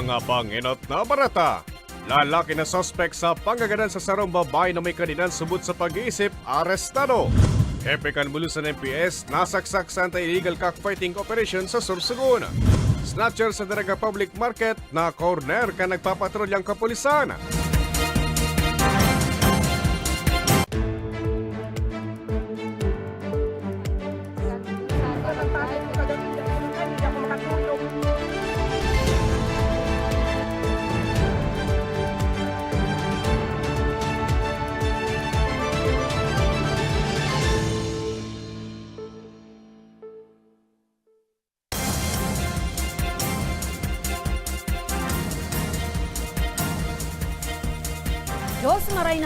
mga panginot na barata. Lalaki na sospek sa panggagadan sa sarong babae na may kaninan subot sa pag-iisip, arestado. Hepe Kanbulusan MPS, nasaksak sa anti-illegal cockfighting operation sa Sursugun. Snatcher sa Daraga Public Market na corner ka nagpapatrolyang kapulisan.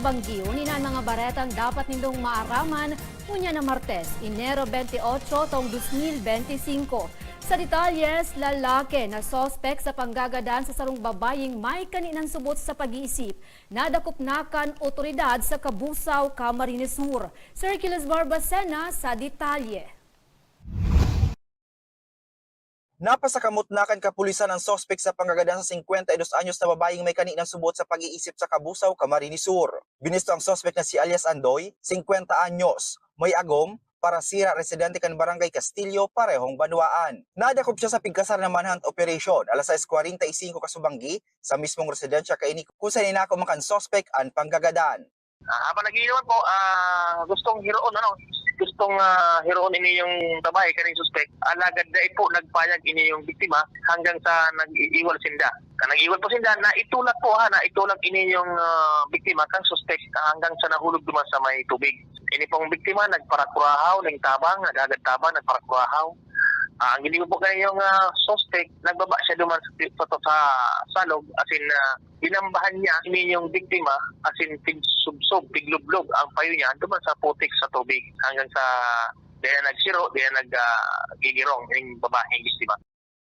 Na banggi, unina mga baretang dapat nindong maaraman unya na Martes, Enero 28, taong 2025. Sa detalyes, lalaki na sospek sa panggagadan sa sarong babaying may kaninang subot sa pag-iisip, nadakupnakan otoridad sa Kabusaw, Camarines Sur. Circulus Barbacena sa detalye. Napasakamot na kan kapulisan ang sospek sa panggagadan sa 52 anyos na babaeng may kaninang subot sa pag-iisip sa Kabusaw, Camarines Sur. Binisto ang sospek na si alias Andoy, 50 anyos, may agom, para sira residente kan barangay Castillo, parehong Banwaan. Nadakop siya sa pigkasar na manhunt operation alas 6.45 kasubanggi sa mismong residensya kaini kung saan inako man kan sospek ang panggagadan. Ah, habang nagiiwan po, ah, gustong hiroon, ano, gustong ah, hiroon ini yung babae kaning suspect. Alagad na po nagpayag ini yung biktima hanggang sa nag-iwal sinda. Nag-iwal po sinda, na itulak po ha, na itulak ini yung ah, biktima kang suspect hanggang sa nahulog duman sa may tubig. Ini pong biktima nagparakurahaw ng tabang, nagagad tabang, nagparakurahaw. Ah, ang hindi po kayo yung ah, suspect, nagbaba siya duman sa, sa, sa salog, as in, ah, binambahan niya ini yung biktima, as in, tigsubsob, tiglublob ang payo niya, duman sa putik sa tubig, hanggang sa diyan nagsiro, diyan naggigirong yung babaeng biktima.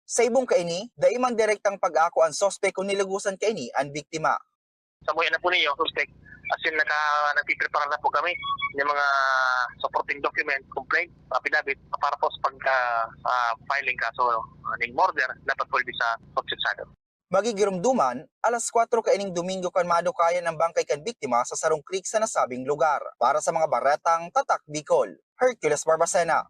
Sa ibong kaini, daimang direktang pag-ako ang sospek kung nilugusan kaini ang biktima. Sa buhay na po ninyo, suspect, as in, naka, nagpiprepare na po kami ng mga supporting document, complaint, affidavit, para po sa pagka-filing kaso uh, ng murder, dapat po sa proseksado. Magigirumduman, alas 4 kaining Domingo kan madukayan ang bangkay kan biktima sa Sarong Creek sa nasabing lugar. Para sa mga baretang Tatak Bicol, Hercules Barbacena.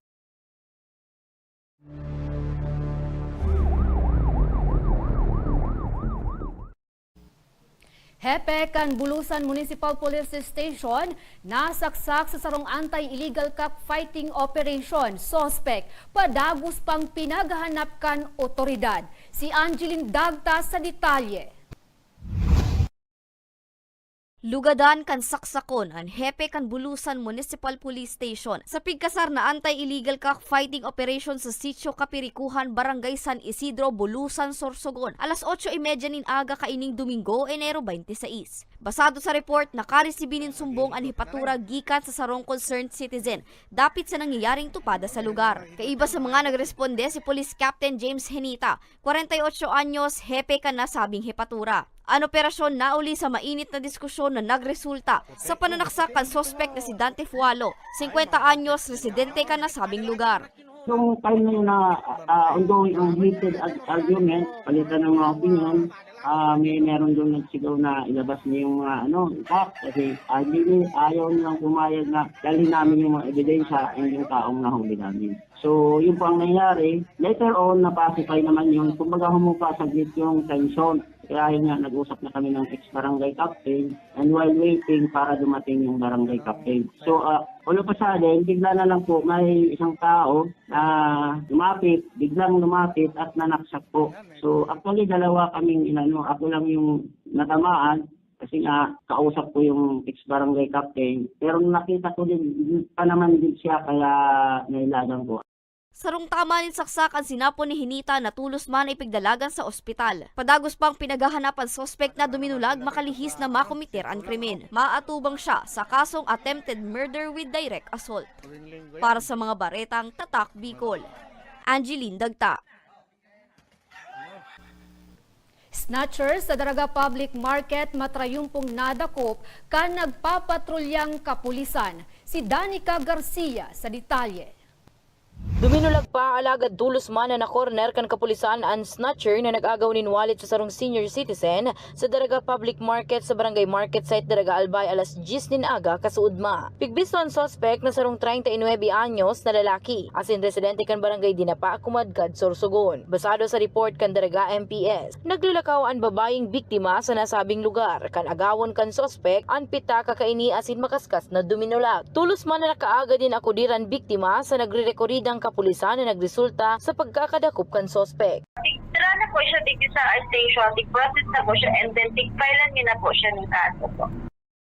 Hepe kan Bulusan Municipal Police Station nasaksak sa sarong anti-illegal cockfighting operation. Sospek, padagos pang pinaghahanap kan otoridad. Si Angeline Dagta sa detalye. Lugadan kan saksakon ang hepe kan Bulusan Municipal Police Station sa pigkasar na anti-illegal cockfighting operation sa Sitio Kapirikuhan, Barangay San Isidro, Bulusan, Sorsogon. Alas 8.30 nin aga kaining Domingo, Enero 26. Basado sa report, nakaresibinin sumbong ang hipatura gikan sa sarong concerned citizen dapit sa nangyayaring tupada sa lugar. Kaiba sa mga nagresponde si Police Captain James Henita, 48 anyos, hepe kan nasabing hipatura. Ang operasyon nauli sa mainit na diskusyon na nagresulta sa pananaksak ang sospek na si Dante Fualo, 50 anyos, residente ka na sabing lugar. Yung time na yun na uh, ongoing ang heated argument, palitan ng mga opinion, ah may meron doon nagsigaw na ilabas niya yung mga ano, fact kasi uh, hindi, ayaw nilang pumayag na dalhin namin yung mga ebidensya and yung taong nahuli namin. So, yun po ang nangyari. Later on, napacify naman yun. Kumbaga humupa saglit yung tension. Kaya yun nga, nag-usap na kami ng ex-barangay captain and while waiting para dumating yung barangay captain. So, uh, ulo pa sa atin, bigla na lang po may isang tao na lumapit, biglang lumapit at nanaksak po. So, actually, dalawa kaming inano, ako lang yung natamaan kasi nga kausap ko yung ex-barangay captain. Pero nakita ko din pa naman din siya kaya nailagan ko. Sarong tama nin saksak ang sinapon ni Hinita na tulos man ay pigdalagan sa ospital. Padagos pang pinaghahanap ang sospek na duminulag makalihis na makomiter ang krimen. Maatubang siya sa kasong attempted murder with direct assault. Para sa mga baretang Tatak Bicol. Angeline Dagta. Snatchers sa Daraga Public Market matrayumpong nadakop kan nagpapatrulyang kapulisan. Si Danica Garcia sa detalye. Duminulag pa alagad tulos man na corner kan kapulisan ang snatcher na nag-agaw nin wallet sa sarong senior citizen sa Daraga Public Market sa Barangay Market Site Daraga Albay alas 10 nin aga kasuudma. Pigbisto ang suspect na sarong 39 anyos na lalaki asin residente kan barangay Dinapa Kumadkad Sorsogon. Basado sa report kan Daraga MPS, naglulakaw ang babayeng biktima sa nasabing lugar kan agawon kan suspect ang pita kakaini asin makaskas na duminulag. Tulos man na nakaaga din akudiran biktima sa nagre-rekoridang kapulisan na nagresulta sa pagkakadakop kan suspect. Tira na po siya dito sa station, tig-process na po siya, and then tig-filean niya na po siya ng kaso po.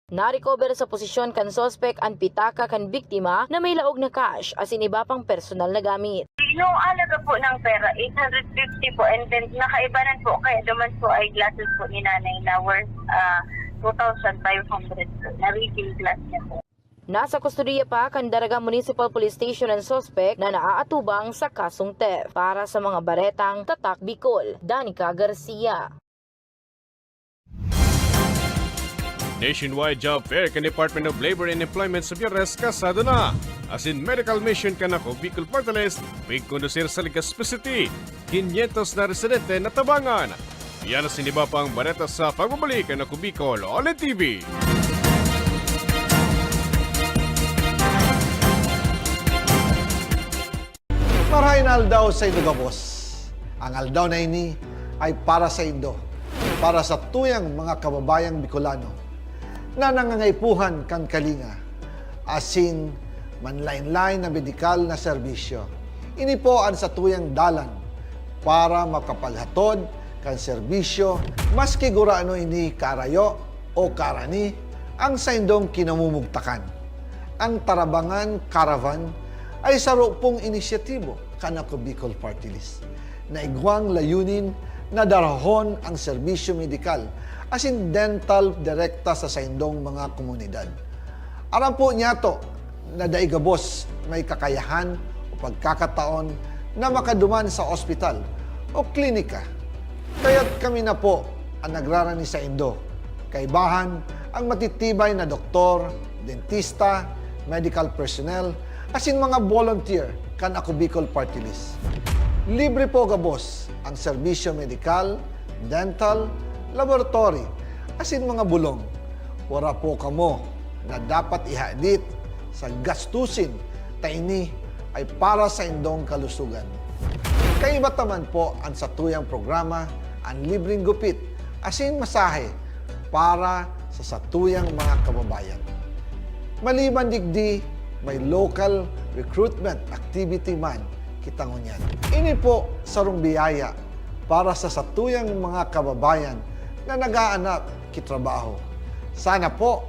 Na-recover sa posisyon kan suspect ang pitaka kan biktima na may laog na cash asin iba pang personal na gamit. Yung alaga po ng pera, 850 po, and then nakaibanan po, kaya naman po ay glasses po ni nanay na worth ah, 2,500 po, na refill glass niya po. Nasa kustodiya pa kan Daraga Municipal Police Station ang suspect na naaatubang sa kasong theft. Para sa mga baretang Tatak Bicol, Danica Garcia. Nationwide job fair kan Department of Labor and Employment sa Biyernes kasado na. As in medical mission ka na Bicol Portales, big kondusir sa Legazpi City. 500 na residente na tabangan. Yan ang siniba pang bareta sa pagbabalik na Bicol Online TV. Marahin aldaw sa Indo Gabos. Ang aldaw na ini ay para sa Indo, para sa tuyang mga kababayang Bicolano na nangangaipuhan kan kalinga, asin manlain-lain na medikal na serbisyo. Ini po ang sa tuyang dalan para makapalhatod kan serbisyo maski gurano ini karayo o karani ang sa indong kinamumugtakan. Ang Tarabangan Caravan ay saro pong inisyatibo kanako Bicol Party List na igwang layunin na darahon ang serbisyo medikal asin dental direkta sa saindong mga komunidad. Aram po niya to na daigabos may kakayahan o pagkakataon na makaduman sa ospital o klinika. Kaya't kami na po ang nagrarani sa Indo. Kaibahan ang matitibay na doktor, dentista, medical personnel, asin mga volunteer kan ako Bicol Party List. Libre po gabos ang serbisyo medikal, dental, laboratory, asin mga bulong. Wala po kamo na dapat ihadit sa gastusin taini ay para sa indong kalusugan. Kaiba taman po ang sa tuyang programa ang libreng gupit asin masahe para sa satuyang mga kababayan. Maliban digdi, may local recruitment activity man kita ngunyan. Ini po sarong biyaya para sa satuyang mga kababayan na nag-aanap kitrabaho. Sana po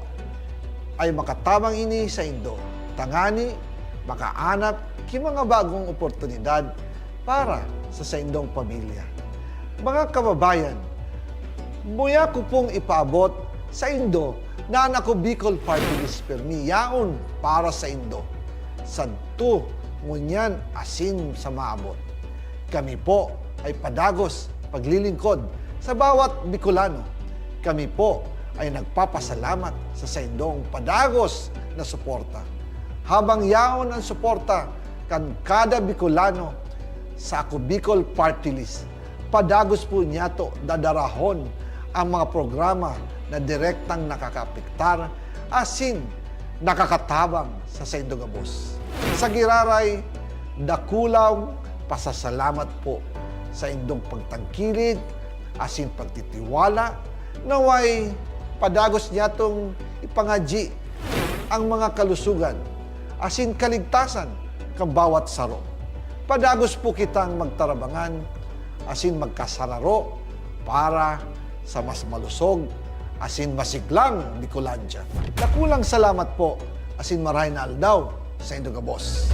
ay makatabang ini sa Indo. Tangani, makaanap ki mga bagong oportunidad para sa sa indong pamilya. Mga kababayan, Buya ko pong ipaabot sa Indo na anak ko Bicol Party List Permi yaon para sa Indo. Sadto, ngunyan asin sa maabot. Kami po ay padagos paglilingkod sa bawat Bicolano. Kami po ay nagpapasalamat sa saindong padagos na suporta. Habang yaon ang suporta kan kada Bicolano sa ako Bicol Party List, padagos po niya to dadarahon ang mga programa na direktang nakakapiktar asin nakakatabang sa Saindogabos. Sa Giraray, dakulaw pasasalamat po sa indong pagtangkilig asin pagtitiwala naway padagos niya tong ipangaji ang mga kalusugan asin kaligtasan kang bawat saro. Padagos po kitang magtarabangan asin magkasararo para sa mas malusog asin masiglang Bicolandia. Nakulang salamat po asin maray na aldaw sa Indogabos.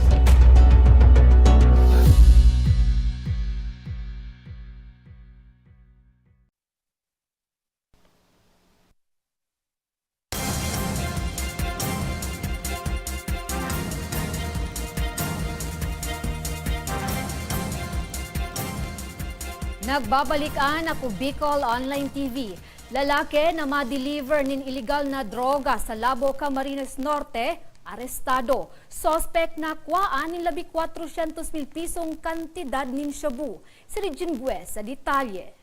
Nagbabalikan ako Bicol Online TV. Lalaki na ma-deliver nin illegal na droga sa Labo, Camarines Norte, arestado. Sospek na kuwaan ng 1,400 mil pisong kantidad ng shabu. Si Regine Bues sa detalye.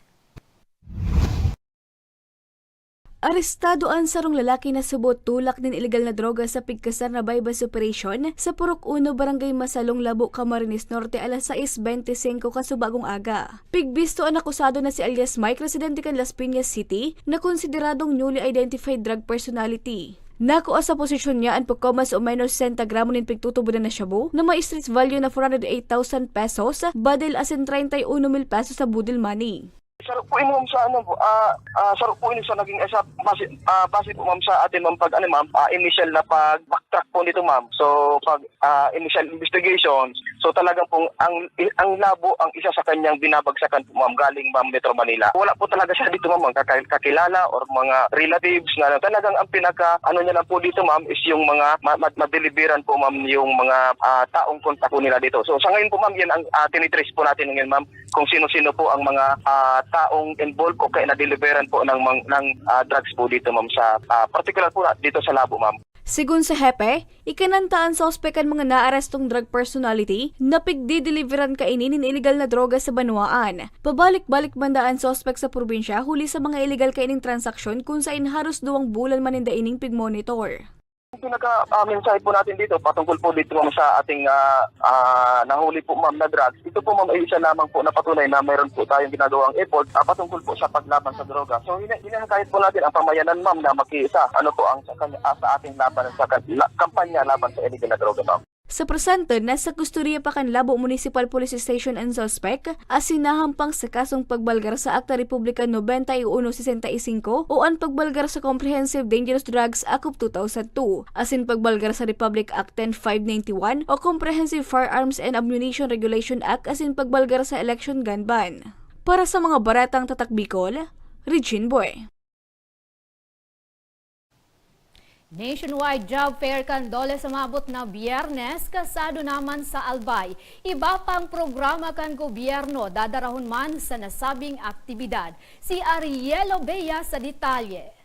Arestado ang sarong lalaki na subot tulak ng ilegal na droga sa Pigkasar na bypass operation sa Purok 1 Barangay Masalong Labo, Camarines Norte alas 6.25 kasubagong aga. Pigbisto ang akusado na si alias Mike, residente kan Las Piñas City, na konsideradong newly identified drug personality. Nakuha sa posisyon niya ang pagkomas o minus 60 gramo ng pigtutubo na shabu na may street value na 408,000 pesos, badil asin 31 mil pesos sa budil money. Sarap po ma'am sa ano po, ah ah, sarap po ini sa naging asa base ah, base po ma'am sa atin ma'am pag ano ma'am, ah, initial na pag backtrack po nito ma'am. So pag ah, initial investigations, so talagang pong ang ang labo ang isa sa kanyang binabagsakan po ma'am galing ma'am Metro Manila. Wala po talaga siya dito ma'am kaka- kakilala or mga relatives na talagang ang pinaka ano niya lang po dito ma'am is yung mga ma- ma- madeliveran po ma'am yung mga ah, taong kontak po nila dito. So sa ngayon po ma'am yan ang uh, tinitrace po natin ngayon ma'am kung sino-sino po ang mga ah, taong involved o kaya na-deliveran po ng, ng ah, drugs po dito ma'am sa ah, particular po dito sa labo ma'am. Sigun sa hepe, ikanantaan sa ospekan mga naarestong drug personality na pigdi-deliveran kainin ng illegal na droga sa banwaan. Pabalik-balik bandaan sospek sa probinsya huli sa mga illegal kaining transaksyon kung saan haros duwang bulan maninda ining pigmonitor. Pinaka-mensahe po natin dito patungkol po dito sa ating ah, ah, nahuli po ma'am na drugs. Ito po ma'am ay isa lamang po na patunay na mayroon po tayong ginagawang effort ah, patungkol po sa paglaban sa droga. So hina- hinahakayat po natin ang pamayanan ma'am na makiisa ano po ang sa, ah, sa ating laban sa kampanya laban sa illegal na droga ma'am. Sa presente, nasa kusturya pa kan Labo Municipal Police Station ang suspect asinahampang sa kasong pagbalgar sa Akta Republika 9165 o ang pagbalgar sa Comprehensive Dangerous Drugs Act of 2002, asin pagbalgar sa Republic Act 10591 o Comprehensive Firearms and Ammunition Regulation Act asin pagbalgar sa Election Gun Ban. Para sa mga baratang tatak Bicol, Regine Boy. Nationwide job fair kandole sa mabot na biyernes, kasado naman sa Albay. Iba pang programa kan gobyerno dadarahon man sa nasabing aktibidad. Si Ariel Obeya sa detalye.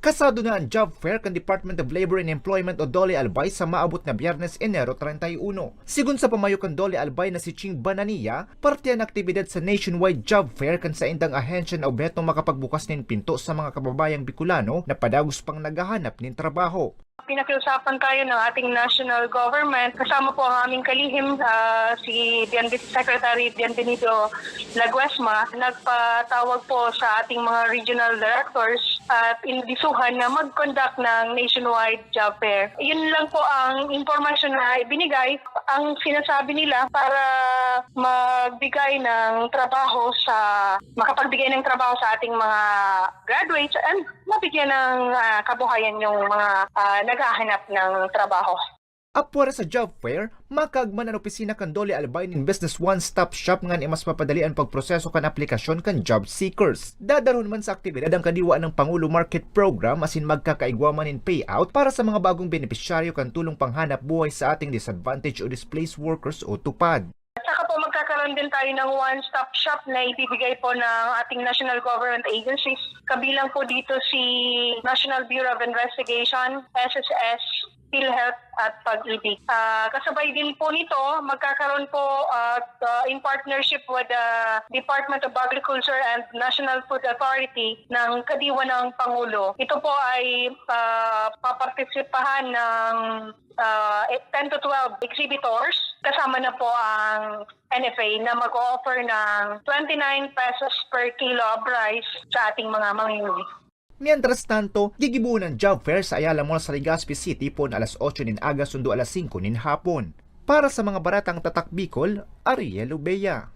Kasado na ang job fair kan Department of Labor and Employment o Dole Albay sa maabot na Biyernes, Enero 31. Sigun sa pamayo kan Dole Albay na si Ching Banania, parte ang aktibidad sa nationwide job fair kan sa indang ahensya na obetong makapagbukas nin pinto sa mga kababayang Bicolano na padagos pang naghahanap nin trabaho. Pinakiusapan tayo ng ating national government. Kasama po ang aming kalihim, ah, si Bian- Secretary Bienvenido Laguesma. Nagpatawag po sa ating mga regional directors at indisuhan na mag-conduct ng nationwide job fair. Yun lang po ang impormasyon na ibinigay. Ang sinasabi nila para magbigay ng trabaho sa, makapagbigay ng trabaho sa ating mga graduates and mabigyan ng ah, kabuhayan yung mga ah, naghahanap ng trabaho. Apwara sa job fair, makagman ang opisina kan Dole Albay nin Business One-Stop Shop nga ni mas mapadali ang pagproseso kan aplikasyon kan job seekers. Dadaron man sa aktibidad ang kadiwa ng Pangulo Market Program asin magkakaigwaman in payout para sa mga bagong benepisyaryo kan tulong panghanap buhay sa ating disadvantaged o displaced workers o tupad. Saka po magkakaroon din tayo ng one-stop shop na ibibigay po ng ating national government agencies. Kabilang po dito si National Bureau of Investigation, SSS, PhilHealth at Pag-ibig. Ah, kasabay din po nito, magkakaroon po at ah, in partnership with the Department of Agriculture and National Food Authority ng Kadiwa ng Pangulo. Ito po ay ah, papartisipahan ng ah, 10 to 12 exhibitors. Kasama na po ang NFA na mag-offer ng 29 pesos per kilo of rice sa ating mga mamimili. Mientras tanto, gigibuon ang job fair sa Ayala Mall sa Legazpi City pon alas 8 nin aga sundo alas 5 nin hapon. Para sa mga baratang tatak Bicol, Ariel Ubeya.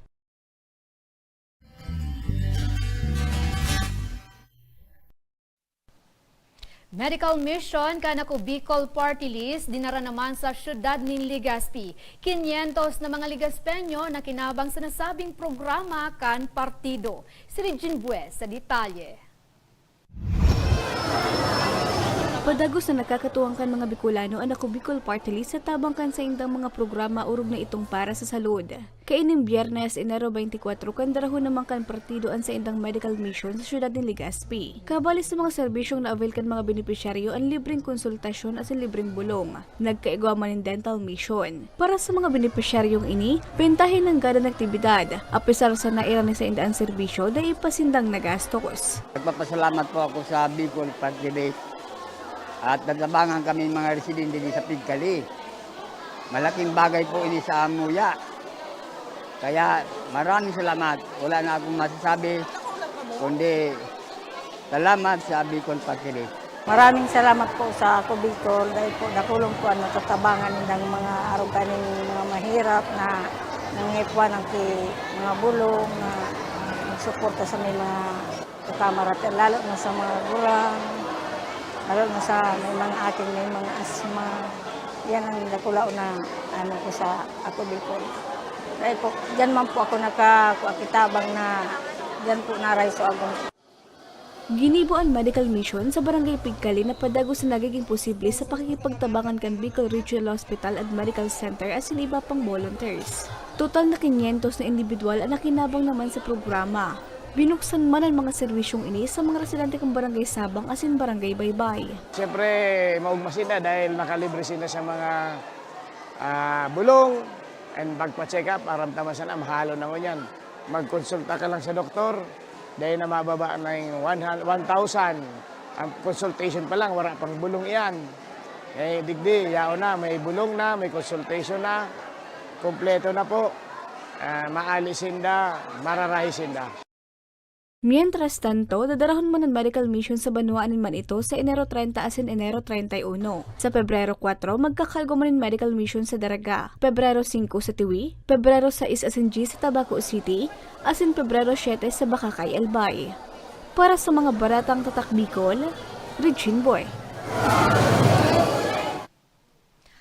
Medical mission kanako Bicol Party List dinara naman sa syudad ni Legazpi. 500 na mga Legaspenyo na kinabang sa nasabing programa kan partido. Si Regine Bues sa detalye. Padagos na nakakatuwang kan mga Bicolano ang ako Bicol Party List sa tabang kan sa indang mga programa urog na itong para sa salud. Kaining biyernes, Enero 24, kandarahon naman kan partido ang sa indang medical mission sa syudad ng Legazpi. Kabali sa mga serbisyong na-avail kan mga benepisyaryo ang libreng konsultasyon at libreng bulong. Nagkaigwa man ng dental mission. Para sa mga benepisyaryong ini, pentahin ng gada ng aktibidad. Apisar sa naira ni sa indang serbisyo, dahil pasindang nagastos. Nagpapasalamat po ako sa Bicol Party at naglabangan kami mga residente din sa Pigkali. Malaking bagay po ini sa Amuya. Kaya maraming salamat. Wala na akong masasabi, kundi salamat sa Bicol Party List. Maraming salamat po sa ako Bicol dahil po nakulong po ang natatabangan ng mga aruganing mga mahirap na nangipwa ng mga bulong na nagsuporta sa may mga kamarat lalo na sa mga gurang lalo na sa may mga ating may mga asma yan ang nakulaw na ano ko sa ako Bicol dahil po dyan man po ako nakakitabang na dyan po naray sa agong Ginibo ang medical mission sa barangay Pigkali na padagos na nagiging posible sa pakikipagtabangan kan Bicol Regional Hospital at Medical Center as in iba pang volunteers. Total na 500 na individual ang nakinabang naman sa programa. Binuksan man ang mga serwisyong ini sa mga residente ng barangay Sabang as in barangay Baybay. Siyempre, maugma sila dahil nakalibre sila sa mga ah, bulong and pagpa-check up, aramtaman sana, mahalo na ko yan. Magkonsulta ka lang sa doktor, dahil na mababa na yung 100 1,000. Ang consultation pa lang, wala pang bulong iyan. Eh, digdi, yao na, may bulong na, may consultation na, kompleto na po. Ah, maalisin da, mararahisin da. Mientras tanto, dadarahon man ang medical mission sa Banuaan man ito sa Enero 30 asin Enero 31. Sa Pebrero 4, magkakalgo man ang medical mission sa Daraga. Pebrero 5 sa Tiwi, Pebrero 6 asin G sa Tabaco City, asin Pebrero 7 sa Bakakay, Albay. Para sa mga baratang tatak Bicol, Regine Boy.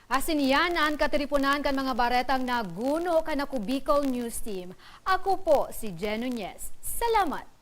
Asin yan ang katiripunan kan mga baretang naguno kan ako Bicol News Team. Ako po si Jen. Salamat!